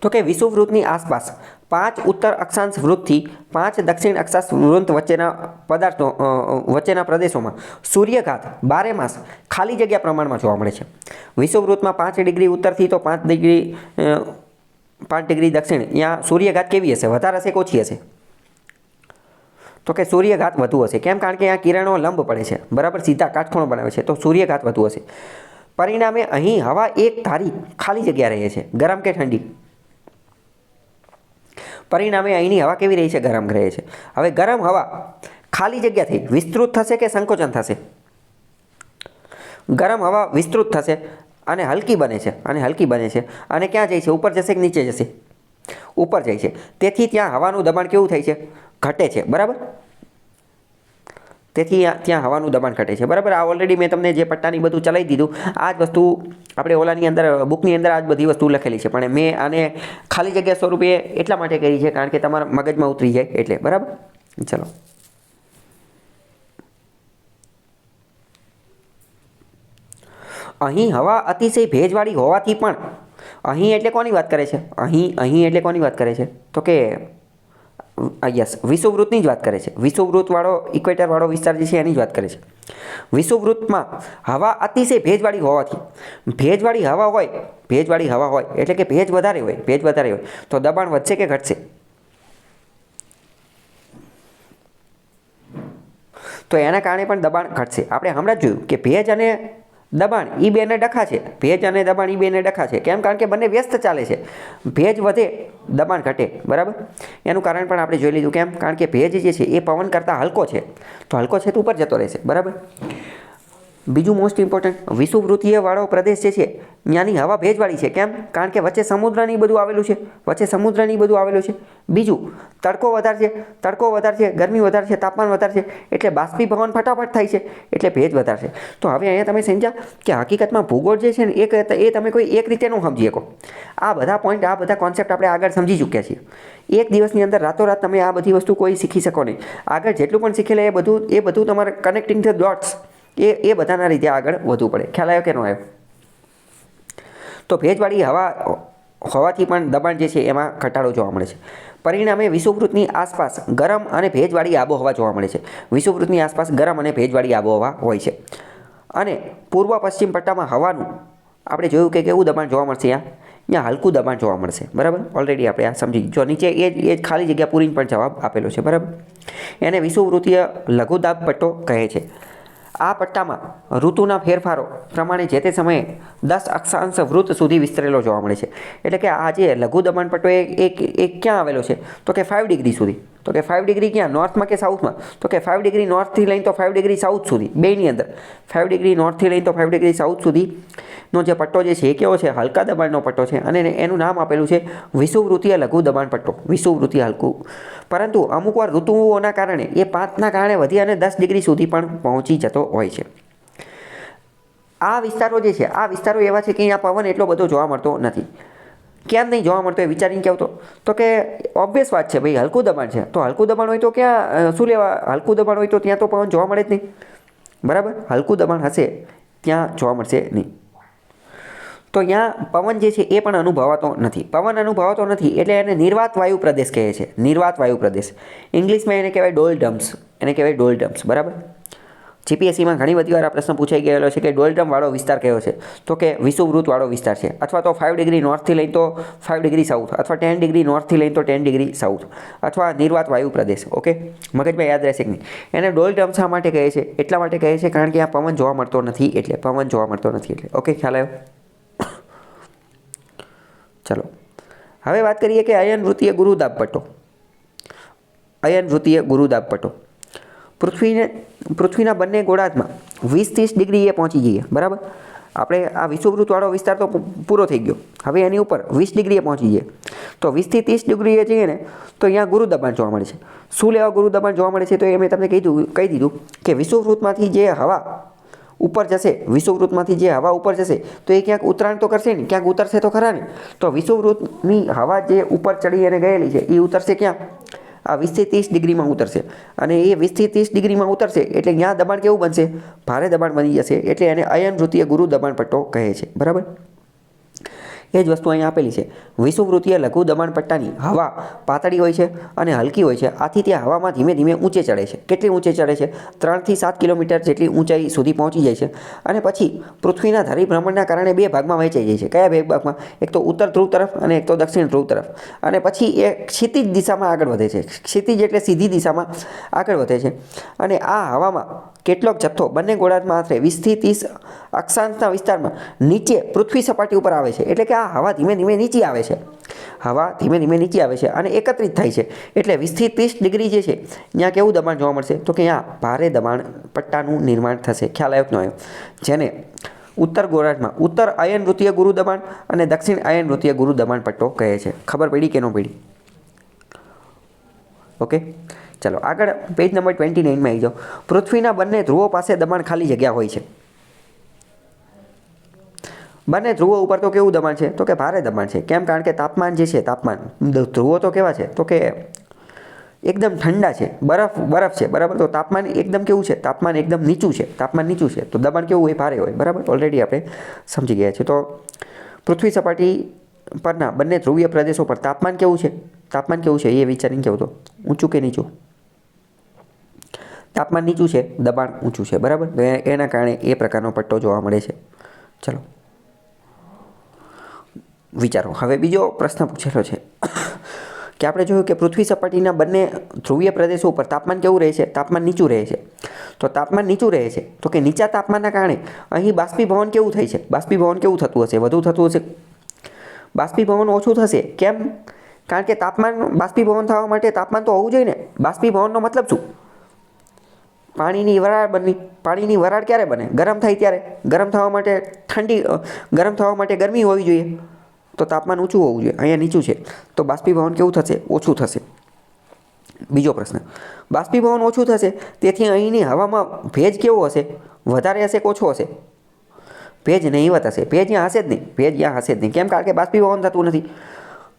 તો કે વિષુવવૃત્તની આસપાસ પાંચ ઉત્તર અક્ષાંશ વૃત્તથી પાંચ દક્ષિણ અક્ષાંશ વૃત્ત વચ્ચેના પદાર્થો વચ્ચેના પ્રદેશોમાં સૂર્યઘાત બારે માસ ખાલી જગ્યા પ્રમાણમાં જોવા મળે છે. વિષુવવૃત્તમાં પાંચ ડિગ્રી ઉત્તરથી તો પાંચ ડિગ્રી પાંચ ડિગ્રી દક્ષિણ ત્યાં સૂર્યઘાત કેવી હશે? વધારે હશે કે ઓછી હશે? તો કે સૂર્યઘાત વધુ હશે. કેમ? કારણ કે અહીંયા કિરણો લંબ પડે છે. બરાબર? સીધા કાટખૂણો બનાવે છે. તો સૂર્યઘાત વધુ હશે. પરિણામે અહીં હવા એક ધારી ખાલી જગ્યા રહે છે. ગરમ કે ઠંડી? પરિણામે અહીંની હવા કેવી રહી છે? ગરમ રહે છે. હવે ગરમ હવા ખાલી જગ્યાથી વિસ્તૃત થશે કે સંકોચન થશે? ગરમ હવા વિસ્તૃત થશે અને હલકી બને છે, અને હલકી બને છે. અને ક્યાં જાય છે? ઉપર જશે કે નીચે જશે? ઉપર જાય છે. તેથી ત્યાં હવાનું દબાણ કેવું થાય છે? ઘટે છે. બરાબર? તેથી ત્યાં હવાનું દબાણ ઘટે છે. બરાબર? આ ઓલરેડી મેં તમને જે પટ્ટાની બધું ચલાવી દીધું, આ જ વસ્તુ આપણે ઓલાની અંદર બુકની અંદર આ જ બધી વસ્તુ લખેલી છે. પણ મેં આને ખાલી જગ્યા સ્વરૂપે એટલા માટે કરી છે, કારણ કે તમારા મગજમાં ઉતરી જાય એટલે. બરાબર? ચલો. અહીં હવા અતિશય ભેજવાળી હોવાથી પણ, અહીં એટલે કોની વાત કરે છે? અહીં અહીં એટલે કોની વાત કરે છે? તો કે યસ વિષુવવૃત્તની જ વાત કરે છે. વિષુવવૃત્તવાળો ઇક્વેટરવાળો વિસ્તાર જે છે એની જ વાત કરે છે. વિષુવવૃત્તમાં હવા અતિશય ભેજવાળી હોવાથી, ભેજવાળી હવા હોય, ભેજવાળી હવા હોય, એટલે કે ભેજ વધારે હોય, ભેજ વધારે હોય, તો દબાણ વધશે કે ઘટશે? તો એના કારણે પણ દબાણ ઘટશે. આપણે હમણાં જ જોયું કે ભેજ અને દબાણ એ બેને ડખા છે. ભેજ અને દબાણ એ બેને ડખા છે. કેમ? કારણ કે બંને વ્યસ્ત ચાલે છે. ભેજ વધે, દબાણ ઘટે. બરાબર? એનું કારણ પણ આપણે જોઈ લીધું. કેમ? કારણ કે ભેજ જે છે, એ પવન કરતાં હલકો છે. તો હલકો છે તો ઉપર જતો રહેશે. બરાબર? બીજું મોસ્ટ ઇમ્પોર્ટન્ટ વિષુવવૃત્તીય વાળો પ્રદેશ જે છે, ત્યાંની હવા ભેજવાળી છે. કેમ? કારણ કે વચ્ચે સમુદ્રની બધું આવેલું છે. વચ્ચે સમુદ્રની બધું આવેલું છે. બીજું, તડકો વધારે છે. તડકો વધારે છે, ગરમી વધારે છે, તાપમાન વધારે છે, એટલે બાષ્પીભવન ફટાફટ થાય છે, એટલે ભેજ વધારે છે. તો હવે અહીંયા તમે સમજ્યા કે હકીકતમાં ભૂગોળ જે છે ને, એક એ તમે કોઈ એક રીતે ન સમજી શકો. આ બધા પોઈન્ટ આ બધા કોન્સેપ્ટ આપણે આગળ સમજી ચૂક્યા છીએ. એક દિવસની અંદર રાતોરાત તમે આ બધી વસ્તુ કોઈ શીખી શકો નહીં. આગળ જેટલું પણ શીખેલા એ બધું એ બધું તમારે કનેક્ટિંગ ધ ડોટ્સ એ એ બધાના રીતે આગળ વધવું પડે. ખ્યાલ આવ્યો કે ન આવ્યો? તો ભેજવાળી હવા, હોવાથી પણ દબાણ જે છે એમાં ઘટાડો જોવા મળે છે. પરિણામે વિષુવવૃત્તની આસપાસ ગરમ અને ભેજવાળી આબોહવા જોવા મળે છે. વિષુવવૃત્તની આસપાસ ગરમ અને ભેજવાળી આબોહવા હોય છે. અને પૂર્વ પશ્ચિમ પટ્ટામાં હવાનું, આપણે જોયું કે કેવું દબાણ જોવા મળશે અહીંયા અહીંયા હલકું દબાણ જોવા મળશે. બરાબર? ઓલરેડી આપણે આ સમજી જો નીચે એ જ એ જ ખાલી જગ્યા પૂરીને પણ જવાબ આપેલો છે. બરાબર? એને વિષુવૃત્તીય લઘુદાબ પટ્ટો કહે છે. આ પટ્ટામાં ઋતુના ફેરફારો પ્રમાણે જે તે સમયે દસ અક્ષાંશ વૃત્ત સુધી વિસ્તરેલો જોવા મળે છે. એટલે કે આ જે લઘુ દબાણ પટ્ટો એ ક્યાં આવેલો છે? તો કે ફાઇવ ડિગ્રી સુધી. તો કે ફાઇવ ડિગ્રી ક્યાં? નોર્થમાં કે સાઉથમાં તો કે ફાઇવ ડિગ્રી નોર્થથી લઈને તો ફાઇવ ડિગ્રી સાઉથ સુધી, બેની અંદર. ફાઇવ ડિગ્રી નોર્થથી લઈને તો ફાઇવ ડિગ્રી સાઉથ સુધીનો જે પટ્ટો જે છે એ કેવો છે? હલકા દબાણનો પટ્ટો છે અને એનું નામ આપેલું છે વિષુવવૃત્તીય લઘુ દબાણ પટ્ટો, વિષુવવૃત્તીય હલકું. પરંતુ અમુકવાર ઋતુઓના કારણે એ પાંચના કારણે વધી અને દસ ડિગ્રી સુધી પણ પહોંચી જતો હોય છે. આ વિસ્તારો જે છે, આ વિસ્તારો એવા છે કે અહીંયા પવન એટલો બધો જોવા મળતો નથી. કેમ નહીં જોવા મળતો, એ વિચારીને કહેવતો. તો કે ઓબ્વિયસ વાત છે, ભાઈ, હલકું દબાણ છે. તો હલકું દબાણ હોય તો ક્યાં શું લેવા, હલકું દબાણ હોય તો ત્યાં તો પવન જોવા મળે જ નહીં. બરાબર? હલકું દબાણ હશે, ત્યાં જોવા મળશે નહીં. તો અહીંયા પવન જે છે એ પણ અનુભવાતો નથી. પવન અનુભવાતો નથી એટલે એને નિર્વાત વાયુ પ્રદેશ કહે છે. નિર્વાત વાયુ પ્રદેશ. ઇંગ્લિશમાં એને કહેવાય ડોલ ડમ્સ એને કહેવાય ડોલ ડમ્સ બરાબર? જીપીએસસીમાં ઘણી બધી વાર આ પ્રશ્ન પૂછાઈ ગયેલો છે કે ડોલડ્રમવાળો વિસ્તાર કયો છે? તો કે વિષુવવૃત્તવાળો વિસ્તાર છે. અથવા તો ફાઇવ ડિગ્રી નોર્થથી લઈને તો ફાઇવ ડિગ્રી સાઉથ અથવા ટેન ડિગ્રી નોર્થથી લઈને તો ટેન ડિગ્રી સાઉથ અથવા નિર્વાત વાયુ પ્રદેશ ઓકે મગજમાં યાદ રહેશે કે નહીં. એને ડોલડ્રમ શા માટે કહે છે? એટલા માટે કહે છે કારણ કે આ પવન જોવા મળતો નથી એટલે, પવન જોવા મળતો નથી એટલે. ઓકે ખ્યાલ આવ્યો? ચલો. હવે વાત કરીએ કે અયન વૃત્તીય ગુરુદાબ પટ્ટો અયન વૃત્તીય ગુરુદાબ પટ્ટો પૃથ્વીને પૃથ્વીના બંને ગોળાર્ધમાં વીસ ત્રીસ ડિગ્રીએ પહોંચી જઈએ, બરાબર? આપણે આ વિષુવવૃત્તવાળો વિસ્તાર તો પૂરો થઈ ગયો. હવે એની ઉપર વીસ ડિગ્રીએ પહોંચી જઈએ. તો વીસથી ત્રીસ ડિગ્રીએ જઈએ ને, તો અહીંયા ગુરુ દબાણ જોવા મળે છે. શું લેવા ગુરુ દબાણ જોવા મળે છે? તો એ મેં તમને કીધું, કહી દીધું કે વિષુવવૃત્તમાંથી જે હવા ઉપર જશે, વિષુવવૃત્તમાંથી જે હવા ઉપર જશે, તો એ ક્યાંક ઉતરાણ તો કરશે ને ક્યાંક ઉતરશે તો ખરા ને તો વિષુવવૃત્તની હવા જે ઉપર ચડી અને ગયેલી છે, એ ઉતરશે ક્યાં? આ વીસથી ત્રીસ ડિગ્રીમાં ઉતરશે. અને એ વીસથી ત્રીસ ડિગ્રીમાં ઉતરશે એટલે ત્યાં દબાણ કેવું બનશે? ભારે દબાણ બની જશે એટલે એને અયન વૃત્તીય ગુરુ દબાણ પટ્ટો કહે છે. બરાબર? એ જ વસ્તુ અહીંયા આપેલી છે. વિષુવવૃત્તીય લઘુ દબાણ પટ્ટાની હવા પાતળી હોય છે અને હલકી હોય છે. આથી તે હવામાં ધીમે ધીમે ઊંચે ચડે છે. કેટલી ઊંચે ચડે છે? ત્રણથી સાત કિલોમીટર જેટલી ઊંચાઈ સુધી પહોંચી જાય છે. અને પછી પૃથ્વીના ધરી ભ્રમણના કારણે બે ભાગમાં વહેંચાઈ જાય છે. કયા બે ભાગમાં? એક તો ઉત્તર ધ્રુવ તરફ અને એક તો દક્ષિણ ધ્રુવ તરફ. અને પછી એ ક્ષિતિજ દિશામાં આગળ વધે છે. ક્ષિતિજ એટલે સીધી દિશામાં આગળ વધે છે. અને આ હવામાં કેટલોક જથ્થો, બંને ગોળાર્ધમાં આશરે વીસથી ત્રીસ અક્ષાંશના વિસ્તારમાં નીચે પૃથ્વી સપાટી ઉપર આવે છે. એટલે કે આ હવા ધીમે ધીમે નીચે આવે છે. હવા ધીમે ધીમે નીચે આવે છે અને એકત્રિત થાય છે. એટલે વીસથી ત્રીસ ડિગ્રી જે છે, ત્યાં કેવું દબાણ જોવા મળશે? તો કે ત્યાં ભારે દબાણ પટ્ટાનું નિર્માણ થશે. ખ્યાલ આવ્યો આવ્યો? જેને ઉત્તર ગોરાટમાં ઉત્તર આયન વૃત્તીય ગુરુ દબાણ અને દક્ષિણ આયન વૃત્તીય ગુરુ દબાણ પટ્ટો કહે છે. ખબર પડી કે ન પડી? ઓકે? ચાલો, આગળ પેજ નંબર ટ્વેન્ટી નાઇનમાં આવી જાઓ. પૃથ્વીના બંને ધ્રુવો પાસે દબાણ ખાલી જગ્યા હોય છે. બંને ધ્રુવો ઉપર તો કેવું દબાણ છે? તો કે ભારે દબાણ છે. કેમ? કારણ કે તાપમાન જે છે, તાપમાન. ધ્રુવો તો કેવા છે? તો કે એકદમ ઠંડા છે. બરફ બરફ છે. બરાબર? તો તાપમાન એકદમ કેવું છે? તાપમાન એકદમ નીચું છે. તાપમાન નીચું છે. તો દબાણ કેવું હોય? ભારે હોય. બરાબર? ઓલરેડી આપણે સમજી ગયા છીએ તો પૃથ્વી સપાટી પરના બંને ધ્રુવીય પ્રદેશો પર તાપમાન કેવું છે? તાપમાન કેવું છે? એ વિચારીને કેવું તો? ઊંચું કે નીચું? તાપમાન નીચું છે. દબાણ ઊંચું છે. બરાબર? એના કારણે એ પ્રકારનો પટ્ટો જોવા મળે છે. ચલો. વિચારો. હવે બીજો પ્રશ્ન પૂછેલો છે. કે આપણે જોયું કે પૃથ્વી સપાટીના બંને ધ્રુવીય પ્રદેશો ઉપર તાપમાન કેવું રહે છે? તાપમાન નીચું રહે છે. તો તાપમાન નીચું રહે છે. તો કે નીચા તાપમાનના કારણે અહીં બાષ્પીભવન કેવું થાય છે? બાષ્પીભવન કેવું થતું હશે? વધુ થતું હશે? બાષ્પીભવન ઓછું થશે? કેમ? કારણ કે તાપમાન, બાષ્પીભવન થવા માટે તાપમાન તો હોવું જોઈએ ને. બાષ્પીભવનનો મતલબ શું? પાણીની વરાળ બની, પાણીની વરાળ ક્યારે બને? ગરમ થાય ત્યારે? ગરમ થવા માટે ઠંડી ગરમ થવા માટે ગરમી હોવી જોઈએ. તો તાપમાન ઊંચું હોવું જોઈએ, અહીંયા નીચું છે. તો બાષ્પીભવન કેવું થશે? ઓછું થશે. બીજો પ્રશ્ન. બાષ્પીભવન ઓછું થશે, તેથી અહીંની હવામાં ભેજ કેવો હશે? વધારે હશે કે ઓછો હશે? ભેજ નહીવત હશે. ભેજ ત્યાં હશે જ નહીં. ભેજ ત્યાં હશે જ નહીં. કેમ? કારણ કે બાષ્પીભવન થતું નથી.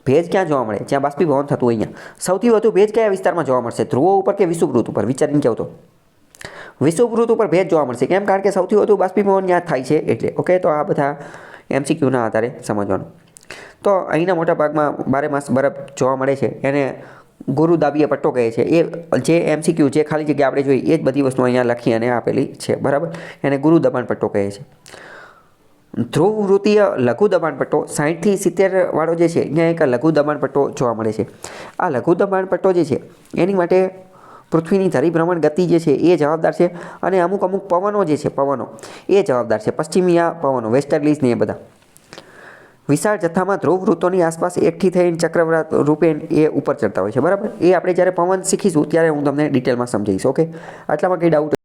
ભેજ ક્યાં જોવા મળે? જ્યાં બાષ્પીભવન થતું હોય અહીંયા. સૌથી વધુ ભેજ કયા વિસ્તારમાં જોવા મળશે? ધ્રુવો ઉપર કે વિષુવૃત ઉપર? વિચારીને કહો તો વિષુવવૃત્ત ઉપર ભેજ જોવા મળશે. કેમ? કારણ કે સૌથી વધુ બાષ્પીભવન ત્યાં થાય છે એટલે. ઓકે તો આ બધા એમસીક્યુના આધારે સમજવાનું. તો અહીંના મોટા ભાગમાં બારે માસ બરફ જોવા મળે છે. એને ગુરુ દાબીએ પટ્ટો કહે છે. એ જે એમસીક્યુ જે ખાલી જગ્યા આપણે જોઈએ, એ જ બધી વસ્તુ અહીંયા લખી અને આપેલી છે. બરાબર? એને ગુરુ દબાણ પટ્ટો કહે છે. ધ્રુવ વૃત્તીય લઘુ દબાણ પટ્ટો સાહીઠથી સિત્તેર વાળો જે છે અહીંયા એક લઘુ દબાણ પટ્ટો જોવા મળે છે. આ લઘુ દબાણ પટ્ટો જે છે, એની માટે પૃથ્વીની ધરીભ્રમણ ગતિ જે છે, એ જવાબદાર છે. અને અમુક અમુક પવનો જે છે, પવનો, એ જવાબદાર છે. પશ્ચિમીયા પવનો વેસ્ટર્લીઝ ને એ બધા. વિશાળ જથ્થામાં ધ્રુવ વૃત્તોની આસપાસ એકઠી થઈને ચક્રવ્રત રૂપે એ ઉપર ચડતા હોય છે, બરાબર? એ આપણે જ્યારે પવન શીખીશું, ત્યારે હું તમને ડિટેલમાં સમજાવીશ ઓકે આટલામાં કંઈ ડાઉટ